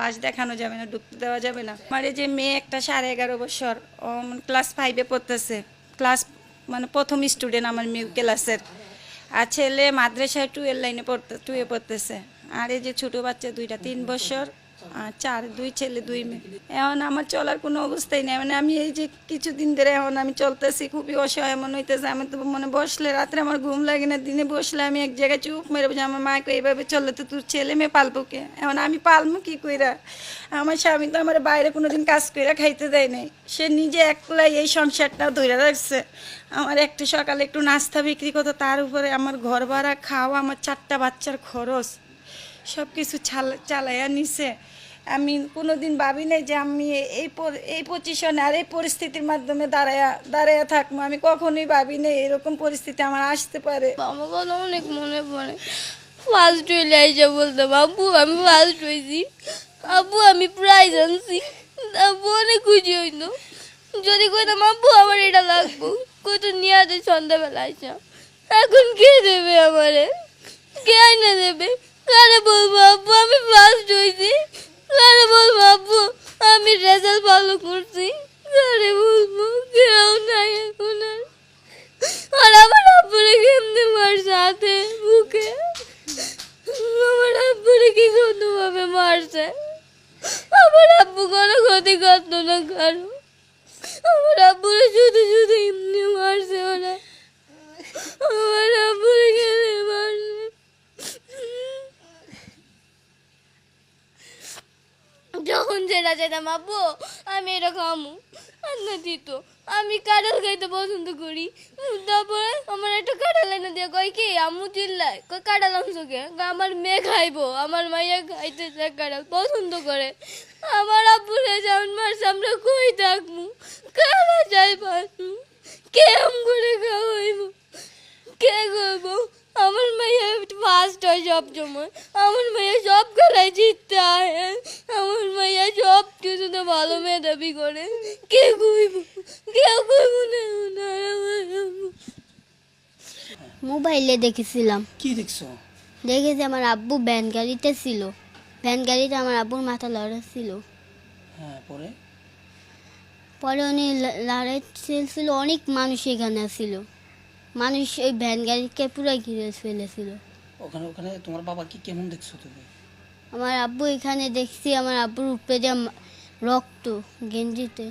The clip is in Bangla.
লাশ দেখানো যাবে না, ঢুকতে দেওয়া যাবে না। আমার এই যে মেয়ে একটা সাড়ে এগারো বছর, ও ক্লাস ফাইভে পড়তেছে। ক্লাস মানে প্রথম স্টুডেন্ট আমার মেয়ে ক্লাসের আর ছেলে মাদ্রাসায় টুয়েল লাইনে পড়তে টুয়ে পড়তেছে। আর এই যে ছোটো বাচ্চা, দুইটা তিন বছর। চার, দুই ছেলে, দুই মেয়ে। এখন আমার চলার কোনো অবস্থাই নেই। মানে আমি এই যে কিছুদিন ধরে এখন আমি চলতেছি, খুবই অসহায়, মনে হইতেছে আমি তো মনে বসলে রাত্রে আমার ঘুম লাগে না, দিনে বসলে আমি এক জায়গায় চুপ মেরে বসে, আমার মাকে এইভাবে চললে তো তোর ছেলে মেয়ে পালবো কে? এখন আমি পালবো কি কইরা? আমার স্বামী তো আমার বাইরে কোনোদিন কাজ কইরা খাইতে দেয় নাই। সে নিজে একলাই এই সংসারটা ধরে রাখছে। আমার একটু সকালে একটু নাস্তা বিক্রি করতো, তার উপরে আমার ঘর ভাড়া খাওয়া, আমার চারটা বাচ্চার খরচ। সব কিছু চালাইয়া নিছে। আমি কোনোদিন ভাবি নাই যে আমি এই এই পজিশনে আর এই পরিস্থিতির মাধ্যমে দাঁড়ায়া দাঁড়ায়া থাকব। আমি কখনোই ভাবি নাই এরকম পরিস্থিতি আমার আসতে পারে। আমার অনেক মনে পড়ে। ফার্স্ট হইলে এসে বলতাম আব্বু আমি ফার্স্ট হয়েছি আব্বু আমি প্রাইজ আনছি। আব্বু অনেক খুশি হইতো যদি কইতাম আব্বু আমার এটা লাগবো। কইতো, নিয়ে আসে সন্ধ্যাবেলা আসা এখন কে দেবে আমারে? কে আইনা দেবে? কারে বলব আব্বু আমি ফার্স্ট হয়েছি। কারে বলব আব্বু আমি রেজাল্ট ভালো করছি। কারে বলব? কেউ নাই এখন আর। আর আমার আব্বুরে কেমনে মারছে হাতে বুকে? আমার আব্বুরে কি ভাবে মারছে? আমার আব্বু কোনো ক্ষতি করতো না কারও যেটা যেতাম আব্বু আমি এটা খামু আর না দিত। আমি কাঁঠাল খাইতে পছন্দ করি। তারপরে আমার একটা কাঁঠাল এনে দিয়ে কয়, কি আম্মু চিল্লায়? কই কাঁঠাল আনছো কে? আমার মেয়ে খাইবো। আমার মাইয়া খাইতে চায় কাঁঠাল, পছন্দ করে। আমার আব্বুরে যেমন মারছে আমরা কই থাকব কারা যাই পারব কেম করে খাওয়াইবো? কে করব আমার মেয়ে ফার্স্ট হয় সব সময় আমার মেয়ে সব খেলায় জিততে আহে আমার মেয়ে সব কিছুতে ভালো মেধাবি করে। কে কইব কেউ কইব না। মোবাইলে দেখেছিলাম। কি দেখছ? দেখেছি আমার আব্বু ভ্যান গাড়িতে ছিল। ভ্যান গাড়িতে আমার আব্বুর মাথা লড়া ছিল। হ্যাঁ পরে? পরে উনি লা- লড়াই ছিল অনেক মানুষ এখানে ছিল। মানুষ ওই ভ্যান গাড়িকে পুরো ঘিরে ফেলেছিল। ওখানে ওখানে তোমার বাবা কি কেমন দেখছ তুমি? আমার আব্বু এখানে দেখছি আমার আব্বুর উপরে যা রক্ত গেঞ্জিতে।